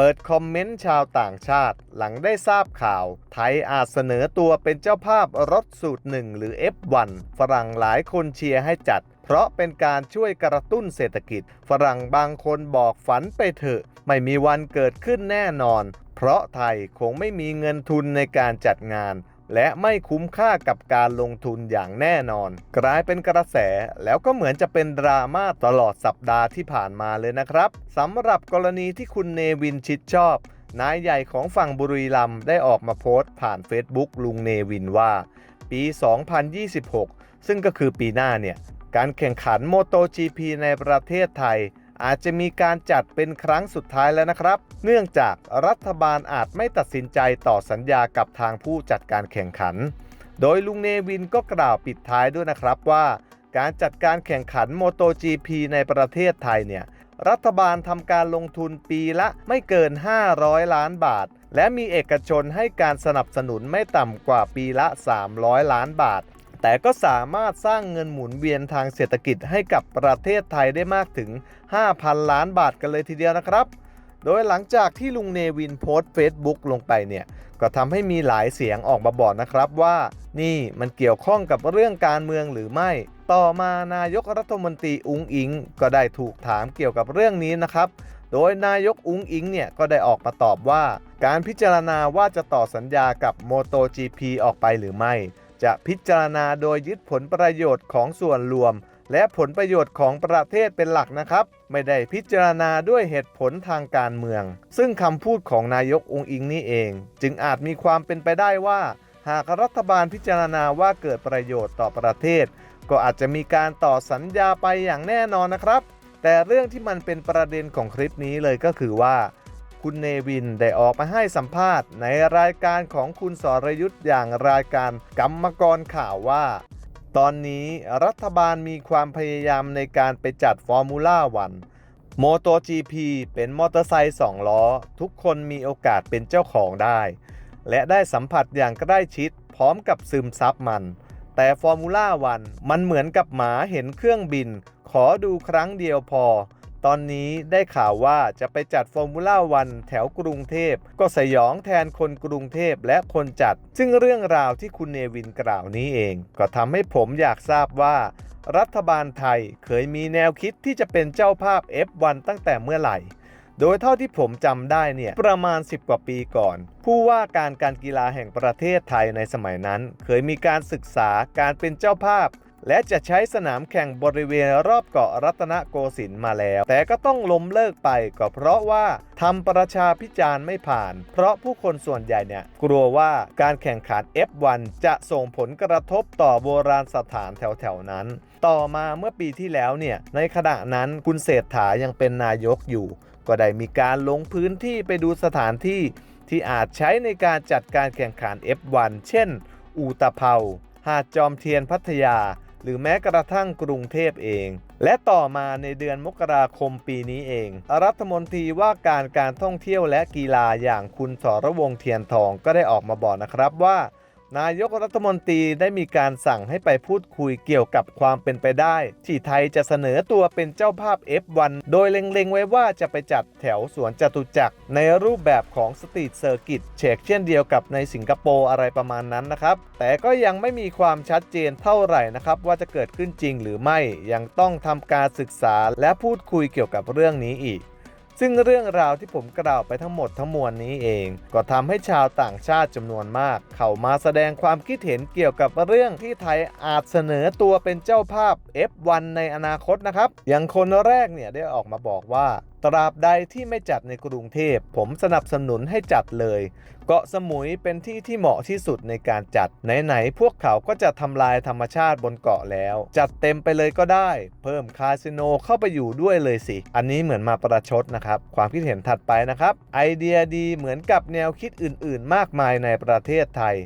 เปิดคอมเมนต์ชาวต่างชาติ หลังได้ทราบข่าว ไทยอาจเสนอตัวเป็นเจ้าภาพรถสูตรหนึ่งหรือ F1 ฝรั่งหลายคนเชียร์ให้จัด เพราะเป็นการช่วยกระตุ้นเศรษฐกิจ ฝรั่งบางคนบอกฝันไปเถอะ ไม่มีวันเกิดขึ้นแน่นอน เพราะไทยคงไม่มีเงินทุนในการจัดงาน และไม่คุ้มค่ากับการลงทุนอย่างแน่นอน กลายเป็นกระแสแล้วก็เหมือนจะเป็นดราม่าตลอดสัปดาห์ที่ผ่านมาเลยนะครับสำหรับกรณีที่คุณเนวินชิดชอบ นายใหญ่ของฝั่งบุรีรัมย์ได้ออกมาโพสต์ผ่าน Facebook ลุงเนวินว่า ปี 2026 ซึ่งก็คือปีหน้าเนี่ย การแข่งขันโมโต GP ในประเทศไทย อาจจะมีการจัดเป็นครั้งสุดท้ายแล้วนะครับ เนื่องจากรัฐบาลอาจไม่ตัดสินใจต่อสัญญากับทางผู้จัดการแข่งขัน โดยลุงเนวินก็กล่าวปิดท้ายด้วยนะครับว่า การจัดการแข่งขันโมโต GP ในประเทศไทยเนี่ยรัฐบาลทำการลงทุนปีละไม่เกิน 500 ล้านบาท และมีเอกชนให้การสนับสนุนไม่ต่ำกว่าปีละ 300 ล้านบาท แต่ก็สามารถสร้างเงินหมุนเวียนทางเศรษฐกิจให้กับประเทศไทยได้มากถึง 5,000 ล้านบาทกันเลยทีเดียวนะครับ โดยหลังจากที่ลุงเนวินโพสต์ Facebook ลงไปเนี่ย ก็ทำให้มีหลายเสียงออกมาบอกนะครับว่า นี่มันเกี่ยวข้องกับเรื่องการเมืองหรือไม่ ต่อมานายกรัฐมนตรีอุงอิง ก็ได้ถูกถามเกี่ยวกับเรื่องนี้นะครับ โดยนายกอุงอิงเนี่ยก็ได้ออกมาตอบว่า การพิจารณาว่าจะต่อสัญญากับ MotoGP ออกไปหรือไม่ จะพิจารณาโดยยึดผลประโยชน์ของส่วนรวม และผลประโยชน์ของประเทศเป็นหลักนะครับ ไม่ได้พิจารณาด้วยเหตุผลทางการเมือง ซึ่งคำพูดของนายกองค์อิงนี่เอง จึงอาจมีความเป็นไปได้ว่า หากรัฐบาลพิจารณาว่าเกิดประโยชน์ต่อประเทศ ก็อาจจะมีการต่อสัญญาไปอย่างแน่นอนนะครับ แต่เรื่องที่มันเป็นประเด็นของคลิปนี้เลยก็คือว่า คุณเนวินได้ออกมาให้สัมภาษณ์ในรายการของคุณสรยุทธ์อย่างรายการกรรมกรข่าวว่า ตอนนี้รัฐบาลมีความพยายามในการไปจัดฟอร์มูล่าวันโมโต GP เป็นมอเตอร์ไซค์2ล้อ ทุกคนมีโอกาสเป็นเจ้าของได้ และได้สัมผัสอย่างใกล้ชิด พร้อมกับซึมซับมัน แต่ฟอร์มูล่าวันมันเหมือนกับหมาเห็นเครื่องบิน ขอดูครั้งเดียวพอ ตอนนี้ได้ข่าวว่าจะไปจัดฟอร์มูล่าวันแถวกรุงเทพ ก็สยองแทนคนกรุงเทพและคนจัด ซึ่งเรื่องราวที่คุณเนวินกล่าวนี้เอง ก็ทำให้ผมอยากทราบว่า รัฐบาลไทยเคยมีแนวคิดที่จะเป็นเจ้าภาพ F1 ตั้งแต่เมื่อไหร่ โดยเท่าที่ผมจำได้เนี่ยประมาณ 10 กว่าปีก่อน ผู้ว่าการการกีฬาแห่งประเทศไทยในสมัยนั้น เคยมีการศึกษาการเป็นเจ้าภาพ และจะใช้สนามแข่งบริเวณรอบเกาะรัตนโกสินทร์มาแล้ว แต่ก็ต้องล้มเลิกไปก็เพราะว่าทำประชาพิจารณ์ไม่ผ่าน เพราะผู้คนส่วนใหญ่เนี่ย กลัวว่าการแข่งขัน F1 จะส่งผลกระทบต่อโบราณสถานแถวๆนั้น ต่อมาเมื่อปีที่แล้วเนี่ย ในขณะนั้นคุณเศรษฐายังเป็นนายกอยู่ ก็ได้มีการลงพื้นที่ไปดูสถานที่ ที่อาจใช้ในการจัดการแข่งขัน F1 เช่น อูตะเภาหาดจอมเทียนพัทยา รือแม้กระทั่งกรุงเทพเอง และต่อมาในเดือนมกราคมปีนี้เอง รัฐมนตรีว่าการการท่องเที่ยวและกีฬาอย่างคุณสรวงเทียนทองก็ได้ออกมาบอกนะครับว่า นายกรัฐมนตรีได้มีการสั่งให้ไปพูดคุยเกี่ยวกับความเป็นไปได้ ที่ไทยจะเสนอตัวเป็นเจ้าภาพ F1 โดยเล็งๆ ไว้ว่าจะไปจัดแถวสวนจตุจักร ในรูปแบบของสตรีทเซอร์กิตเชกเช่นเดียวกับในสิงคโปร์อะไรประมาณนั้นนะครับ แต่ก็ยังไม่มีความชัดเจนเท่าไหร่นะครับ ว่าจะเกิดขึ้นจริงหรือไม่ยังต้องทำการศึกษาและพูดคุยเกี่ยวกับเรื่องนี้อีก ซึ่งเรื่องราวที่ผมกล่าวไปทั้งหมดทั้งมวลนี้เอง ก็ทำให้ชาวต่างชาติจำนวนมาก เข้ามาแสดงความคิดเห็นเกี่ยวกับเรื่องที่ไทยอาจเสนอตัวเป็นเจ้าภาพ F1 ในอนาคตนะครับ อย่างคนแรกเนี่ยได้ออกมาบอกว่า ตราบใดที่ไม่จัดในกรุงเทพ ผมสนับสนุนให้จัดเลย เกาะสมุยเป็นที่ที่เหมาะที่สุดในการจัด ไหนๆ พวกเขาก็จะทำลายธรรมชาติบนเกาะแล้ว จัดเต็มไปเลยก็ได้ เพิ่มคาสิโนเข้าไปอยู่ด้วยเลยสิ อันนี้เหมือนมาประชดนะครับ ความคิดเห็นถัดไปนะครับ ไอเดียดีเหมือนกับแนวคิดอื่นๆ มากมายในประเทศไทย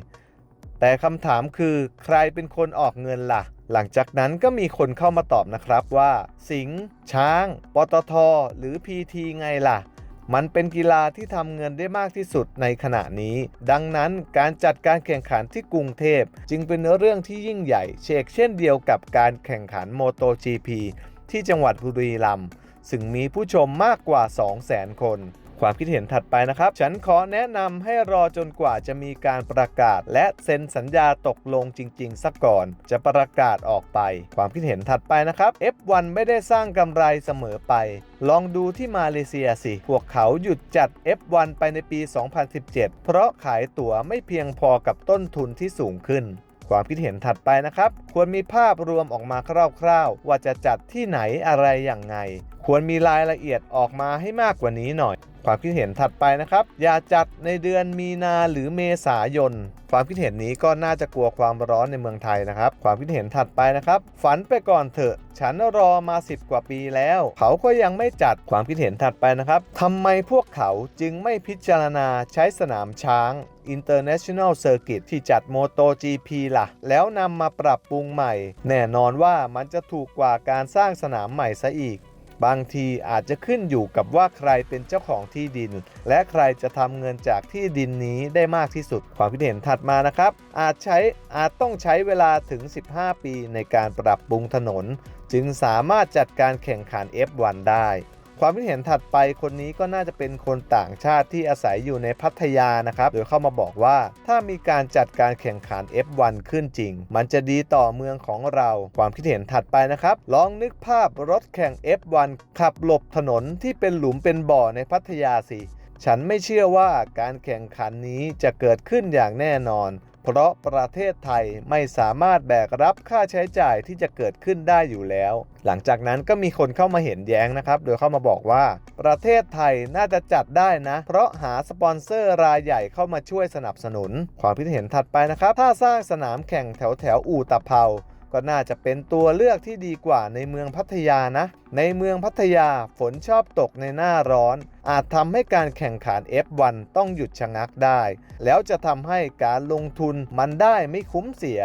แต่คำถามคือใครเป็นคนออกเงินล่ะ หลังจากนั้นก็มีคนเข้ามาตอบนะครับว่า สิงห์ช้าง ปตท หรือ PT ไงล่ะ มันเป็นกีฬาที่ทำเงินได้มากที่สุดในขณะนี้ ดังนั้นการจัดการแข่งขันที่กรุงเทพ จึงเป็นเรื่องที่ยิ่งใหญ่เชกเช่นเดียวกับการแข่งขันโมโต GP ที่จังหวัดบุรีรัมย์ซึ่งมีผู้ชมมากกว่า 200,000 คน ความคิดเห็นถัดไปนะครับ ฉันขอแนะนำให้รอจนกว่าจะมีการประกาศ และเซ็นสัญญาตกลงจริง ๆซะก่อน จะประกาศออกไป ความคิดเห็นถัดไปนะครับ F1 ไม่ได้สร้างกำไรเสมอไป ลองดูที่มาเลเซียสิ พวกเขาหยุดจัด F1 ไปในปี 2017 เพราะขายตั๋วไม่เพียงพอกับต้นทุนที่สูงขึ้นความคิดเห็นถัดไปนะครับ ควรมีภาพรวมออกมาคร่าวๆ ว่าจะจัดที่ไหนอะไรอย่างไง ควรมีรายละเอียดออกมาให้มากกว่านี้หน่อย ความคิดเห็นถัดไปนะครับ อย่าจัดในเดือนมีนาหรือเมษายน ความคิดเห็นนี้ก็น่าจะกลัวความร้อนในเมืองไทยนะครับ ความคิดเห็นถัดไปนะครับ ฝันไปก่อนเถอะ ฉันรอมา 10 กว่าปีแล้ว เขาก็ยังไม่จัดความคิดเห็นถัดไปนะครับทำไมพวกเขาจึงไม่พิจารณาใช้สนามช้าง International Circuit ที่จัด MotoGP ล่ะ แล้วนำมาปรับปรุงใหม่ แน่นอนว่ามันจะถูกกว่าการสร้างสนามใหม่ซะอีก บางทีอาจจะขึ้นอยู่กับว่าใครเป็นเจ้าของที่ดิน และใครจะทำเงินจากที่ดินนี้ได้มากที่สุด ความคิดเห็นถัดมานะครับ อาจใช้อาจต้องใช้เวลาถึง 15 ปีในการปรับปรุงถนน จึงสามารถจัดการแข่งขัน F1 ได้ ความคิดเห็นถัดไปคนนี้ก็น่าจะเป็นคนต่างชาติที่อาศัยอยู่ในพัทยานะครับ โดยเข้ามาบอกว่า ถ้ามีการจัดการแข่งขัน F1 ขึ้นจริง มันจะดีต่อเมืองของเรา ความคิดเห็นถัดไปนะครับ ลองนึกภาพรถแข่ง F1 ขับหลบถนนที่เป็นหลุมเป็นบ่อในพัทยาสิ ฉันไม่เชื่อว่าการแข่งขันนี้จะเกิดขึ้นอย่างแน่นอน เพราะประเทศไทยไม่สามารถแบกรับค่าใช้จ่ายที่จะเกิดขึ้นได้อยู่แล้ว หลังจากนั้นก็มีคนเข้ามาเห็นแย้งนะครับ โดยเข้ามาบอกว่า ประเทศไทยน่าจะจัดได้นะ เพราะหาสปอนเซอร์รายใหญ่เข้ามาช่วยสนับสนุน ความคิดเห็นถัดไปนะครับ ถ้าสร้างสนามแข่งแถวแถวอู่ตะเภา ก็น่าจะเป็นตัวเลือกที่ดีกว่าในเมืองพัทยานะ ในเมืองพัทยาฝนชอบตกในหน้าร้อน อาจทำให้การแข่งขัน F1 ต้องหยุดชะงักได้ แล้วจะทำให้การลงทุนมันได้ไม่คุ้มเสีย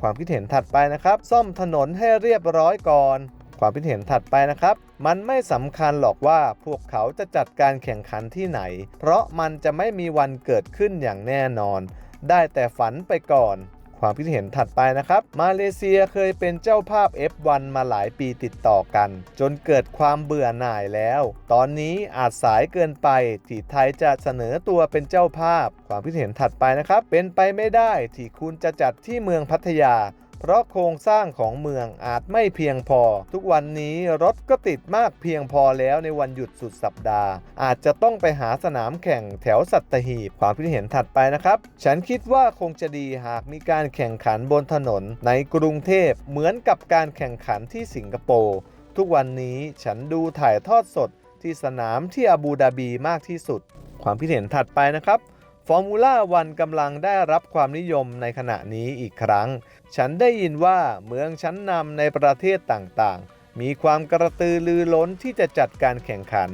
ความคิดเห็นถัดไปนะครับ ซ่อมถนนให้เรียบร้อยก่อน ความคิดเห็นถัดไปนะครับ มันไม่สำคัญหรอกว่าพวกเขาจะจัดการแข่งขันที่ไหน เพราะมันจะไม่มีวันเกิดขึ้นอย่างแน่นอน ได้แต่ฝันไปก่อน ความคิดเห็นถัดไปนะครับ มาเลเซียเคยเป็นเจ้าภาพ F1 มาหลายปีติดต่อกัน จนเกิดความเบื่อหน่ายแล้ว ตอนนี้อาจสายเกินไปที่ไทยจะเสนอตัวเป็นเจ้าภาพ ความคิดเห็นถัดไปนะครับ เป็นไปไม่ได้ที่คุณจะจัดที่เมืองพัทยา เพราะโครงสร้างของเมืองอาจไม่เพียงพอ ทุกวันนี้รถก็ติดมากเพียงพอแล้วในวันหยุดสุดสัปดาห์ อาจจะต้องไปหาสนามแข่งแถวสัตหีบความคิดเห็นถัดไปนะครับ ฉันคิดว่าคงจะดีหากมีการแข่งขันบนถนนในกรุงเทพเหมือนกับการแข่งขันที่สิงคโปร์ทุกวันนี้ฉันดูถ่ายทอดสดที่สนามที่อาบูดาบีมากที่สุด ความคิดเห็นถัดไปนะครับ ฟอร์มูล่าวันกำลังได้รับความนิยมในขณะนี้อีกครั้ง ฉันได้ยินว่าเมืองชั้นนำในประเทศต่างๆ มีความกระตือรือร้นที่จะจัดการแข่งขัน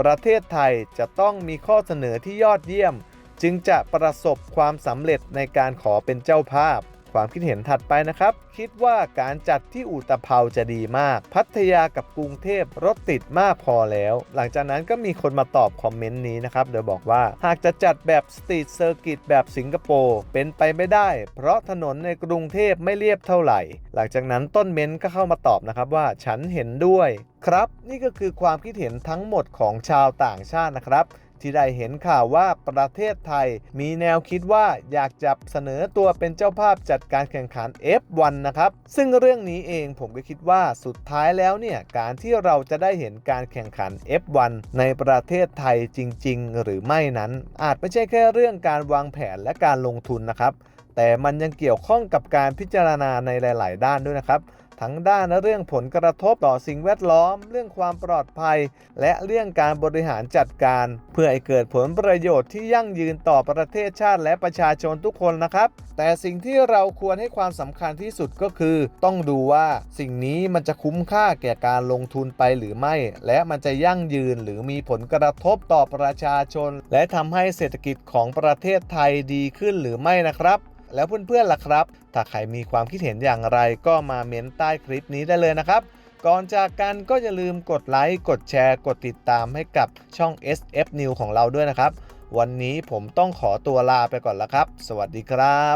ประเทศไทยจะต้องมีข้อเสนอที่ยอดเยี่ยม จึงจะประสบความสำเร็จในการขอเป็นเจ้าภาพ ความคิดเห็นถัดไปนะครับ คิดว่าการจัดที่อุตภเปาจะดีมาก พัทยากับกรุงเทพรถติดมากพอแล้ว หลังจากนั้นก็มีคนมาตอบคอมเมนต์นี้นะครับ โดยบอกว่า หากจะจัดแบบสตรีทเซอร์กิตแบบสิงคโปร์เป็นไปไม่ได้ เพราะถนนในกรุงเทพไม่เรียบเท่าไหร่ หลังจากนั้นต้นเม้นก็เข้ามาตอบนะครับว่าฉันเห็นด้วย ครับ นี่ก็คือความคิดเห็นทั้งหมดของชาวต่างชาตินะครับ ที่ได้เห็นข่าวว่าประเทศไทย มีแนวคิดว่าอยากจะเสนอตัวเป็นเจ้าภาพจัดการแข่งขัน F1 นะครับ ซึ่งเรื่องนี้เองผมก็คิดว่าสุดท้ายแล้วเนี่ย การที่เราจะได้เห็นการแข่งขัน F1 ในประเทศไทยจริง ๆ หรือไม่นั้น อาจไม่ใช่แค่เรื่องการวางแผนและการลงทุนนะครับ แต่มันยังเกี่ยวข้องกับการพิจารณาในหลาย ๆ ด้านด้วยนะครับ ทั้งด้านเรื่องผลกระทบต่อสิ่งแวดล้อม เรื่องความปลอดภัย และเรื่องการบริหารจัดการ เพื่อให้เกิดผลประโยชน์ที่ยั่งยืนต่อประเทศชาติและประชาชนทุกคนนะครับ แต่สิ่งที่เราควรให้ความสำคัญที่สุดก็คือ ต้องดูว่าสิ่งนี้มันจะคุ้มค่าแก่การลงทุนไปหรือไม่ และมันจะยั่งยืนหรือมีผลกระทบต่อประชาชน และทำให้เศรษฐกิจของประเทศไทยดีขึ้นหรือไม่นะครับ แล้วเพื่อนๆล่ะครับ ถ้าใครมีความคิดเห็นอย่างไรก็มาเม้นใต้คลิปนี้ได้เลยนะครับ ก่อนจากกันก็อย่าลืมกดไลค์ กดแชร์ กดติดตามให้กับช่อง SF New ของเราด้วยนะครับ วันนี้ผมต้องขอตัวลาไปก่อนแล้วครับ สวัสดีครับ